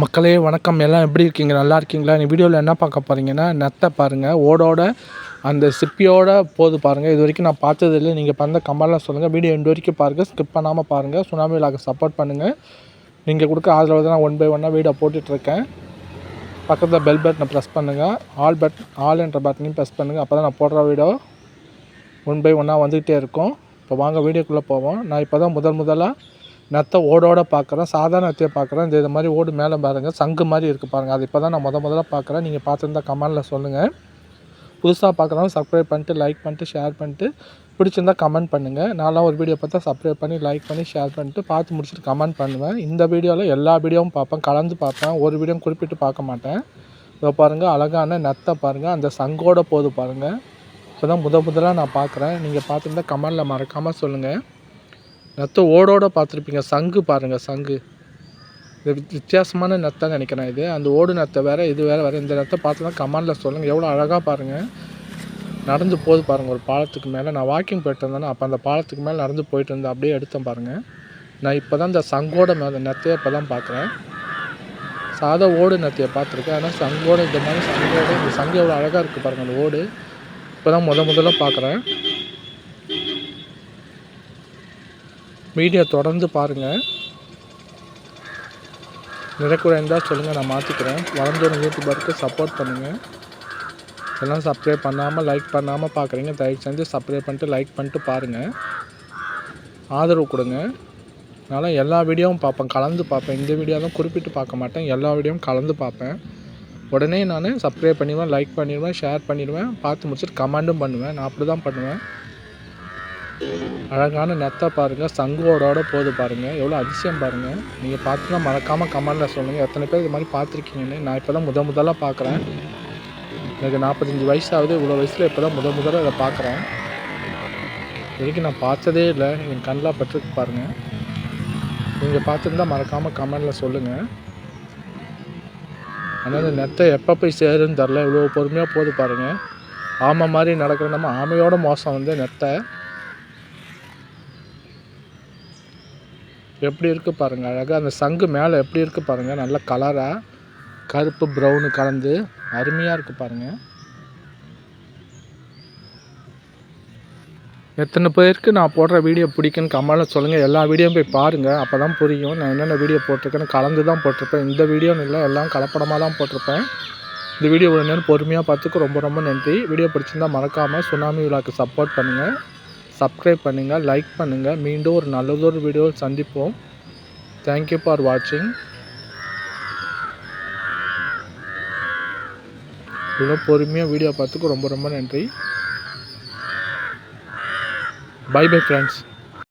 மக்களே வணக்கம். எல்லாம் எப்படி இருக்கீங்க? நல்லா இருக்கீங்களா? இந்த வீடியோவில் என்ன பார்க்க போகிறீங்கன்னா நெத்தை பாருங்கள் ஓடோட அந்த சிப்பியோட போது பாருங்கள் இது வரைக்கும் நான் பார்த்தது இல்லை. நீங்கள் பண்ண கமெண்ட்லாம் சொல்லுங்கள் வீடியோ இன்று வரைக்கும் பாருங்கள் ஸ்கிப் பண்ணாமல் பாருங்கள் சுனாமி விழாக்கு சப்போர்ட் பண்ணுங்கள் நீங்கள் கொடுக்க ஆதரவு தான் நான் ஒன் பை ஒன்னாக வீடியோ போட்டுட்ருக்கேன் பக்கத்தில் பெல் பட்டனை ப்ரெஸ் பண்ணுங்கள் ஆல் பட் ஆல் என்ற பட்டனையும் ப்ரெஸ் பண்ணுங்கள் அப்போ தான் நான் போடுற வீடியோ ஒன் பை ஒன்னாக வந்துக்கிட்டே இருக்கும். இப்போ வாங்க வீடியோக்குள்ளே போவோம். நான் இப்போ தான் முதல் முதலாக நத்தை ஓடோட பார்க்குறேன் சாதாரண நத்தையை பார்க்குறேன் இந்த இது மாதிரி ஓடு மேலே பாருங்கள் சங்கு மாதிரி இருக்குது பாருங்கள் அது இப்போ தான் நான் முத முதல்ல பார்க்குறேன் நீங்கள் பார்த்துருந்தா கமெண்டில் சொல்லுங்கள் புதுசாக பார்க்குறவங்க சப்ஸ்கிரைப் பண்ணிட்டு லைக் பண்ணிட்டு ஷேர் பண்ணிட்டு பிடிச்சிருந்தா கமெண்ட் பண்ணுங்கள் நான்லாம் ஒரு வீடியோ பார்த்தா சப்ஸ்கிரைப் பண்ணி லைக் பண்ணி ஷேர் பண்ணிட்டு பார்த்து முடிச்சுட்டு கமெண்ட் பண்ணுவேன். இந்த வீடியோவில் எல்லா வீடியோவும் பார்ப்பேன் கலந்து பார்ப்பேன். ஒரு வீடியோவும் குறிப்பிட்டு பார்க்க மாட்டேன். இதை பாருங்கள் அழகான நத்தை பாருங்கள் அந்த சங்கோட போது பாருங்கள் இப்போ தான் முத முதலாக நான் பார்க்குறேன் நீங்கள் பார்த்துருந்தா கமெண்டில் மறக்காமல் சொல்லுங்கள் நத்தை ஓடோட பார்த்துருப்பீங்க. சங்கு பாருங்கள் சங்கு. இது வித்தியாசமான நத்தை நினைக்கிறேன் இது. அந்த ஓடு நத்தை வேறு இது வேறு வேறு. இந்த நத்தை பார்த்துலாம் கமாண்டில் சொல்லுங்கள் எவ்வளோ அழகாக பாருங்கள் நடந்து போகுது பாருங்கள் ஒரு பாலத்துக்கு மேலே. நான் வாக்கிங் போயிட்டு இருந்தேன்னா அப்போ அந்த பாலத்துக்கு மேலே நடந்து போயிட்டு இருந்தேன். அப்படியே எடுத்தேன் பாருங்கள் நான் இப்போ தான் இந்த சங்கோட மேலே நத்தையை இப்போ தான் பார்க்குறேன். சாதா ஓடு நத்தையை பார்த்துருக்கேன். ஆனால் சங்கோட இந்த மாதிரி சங்கோட இந்த சங்கு எவ்வளோ அழகாக இருக்குது பாருங்கள் அந்த ஓடு. இப்போ தான் முத முதல்ல பார்க்குறேன். வீடியோ தொடர்ந்து பாருங்கள் நிறைக்குறை இருந்தால் சொல்லுங்கள் நான் மாற்றிக்கிறேன் வளர்ந்தோட யூடியூபருக்கு சப்போர்ட் பண்ணுங்கள் எல்லாம் சப்ஸ்கிரைப் பண்ணாமல் லைக் பண்ணாமல் பார்க்குறீங்க தயவு செஞ்சு சப்ஸ்கிரைப் பண்ணிட்டு லைக் பண்ணிட்டு பாருங்கள் ஆதரவு கொடுங்க. அதனால் எல்லா வீடியோவும் பார்ப்பேன் கலந்து பார்ப்பேன். இந்த வீடியோ தான் குறிப்பிட்டு பார்க்க மாட்டேன் எல்லா வீடியோவும் கலந்து பார்ப்பேன். உடனே நான் சப்ஸ்கிரைப் பண்ணிடுவேன் லைக் பண்ணிடுவேன் ஷேர் பண்ணிடுவேன் பார்த்து முடிச்சுட்டு கமெண்டும் பண்ணுவேன். நான் அப்படி தான் பண்ணுவேன். அழகான நெத்தை பாருங்கள் சங்குவோட போது பாருங்கள் எவ்வளோ அதிசயம் பாருங்கள் நீங்கள் பார்த்துன்னா மறக்காமல் கமெண்டில் சொல்லுங்கள் எத்தனை பேர் இது மாதிரி பார்த்துருக்கீங்கன்னு நான் இப்போ தான் முத முதலாக பார்க்குறேன். எனக்கு நாற்பத்தஞ்சி வயசாகுது. இவ்வளோ வயசில் இப்போ தான் முத முதலாக இதை பார்க்குறேன். இதுவரைக்கும் நான் பார்த்ததே இல்லை. என் கண்ணில் பட்டிருக்கு பாருங்கள் நீங்கள் பார்த்துருந்தா மறக்காமல் கமெண்டில் சொல்லுங்கள் ஆனால் இந்த நெத்தை எப்போ போய் சேருன்னு தெரில இவ்வளோ பொறுமையாக போது பாருங்கள் ஆமை மாதிரி நடக்கிற நம்ம ஆமையோட மோசம் வந்து நெத்தை. எப்படி இருக்குது பாருங்கள் அழகாக அந்த சங்கு மேலே எப்படி இருக்குது பாருங்கள் நல்ல கலராக கருப்பு ப்ரௌனு கலந்து அருமையாக இருக்குது பாருங்கள் எத்தனை பேருக்கு நான் போடுற வீடியோ பிடிக்குன்னு கமெண்டில் சொல்லுங்கள் எல்லா வீடியோவும் போய் பாருங்கள் அப்போ தான் புரியும். நான் என்னென்ன வீடியோ போட்டிருக்கேன்னு கலந்து தான் போட்டிருப்பேன். இந்த வீடியோன்னு இல்லை எல்லாம் கலப்படமாக தான் போட்டிருப்பேன். இந்த வீடியோ என்னென்னு பொறுமையாக பார்த்துக்கு. ரொம்ப ரொம்ப நன்றி. வீடியோ பிடிச்சிருந்தால் மறக்காமல் சுனாமி விழாக்கு சப்போர்ட் பண்ணுங்கள் சப்ஸ்கிரைப் பண்ணுங்கள் லைக் பண்ணுங்கள் மீண்டும் ஒரு நல்லதொரு வீடியோவில் சந்திப்போம். தேங்க்யூ ஃபார் வாட்சிங் இவ்வளோ பொறுமையாக வீடியோ பார்த்துக்கு ரொம்ப ரொம்ப நன்றி. By bye friends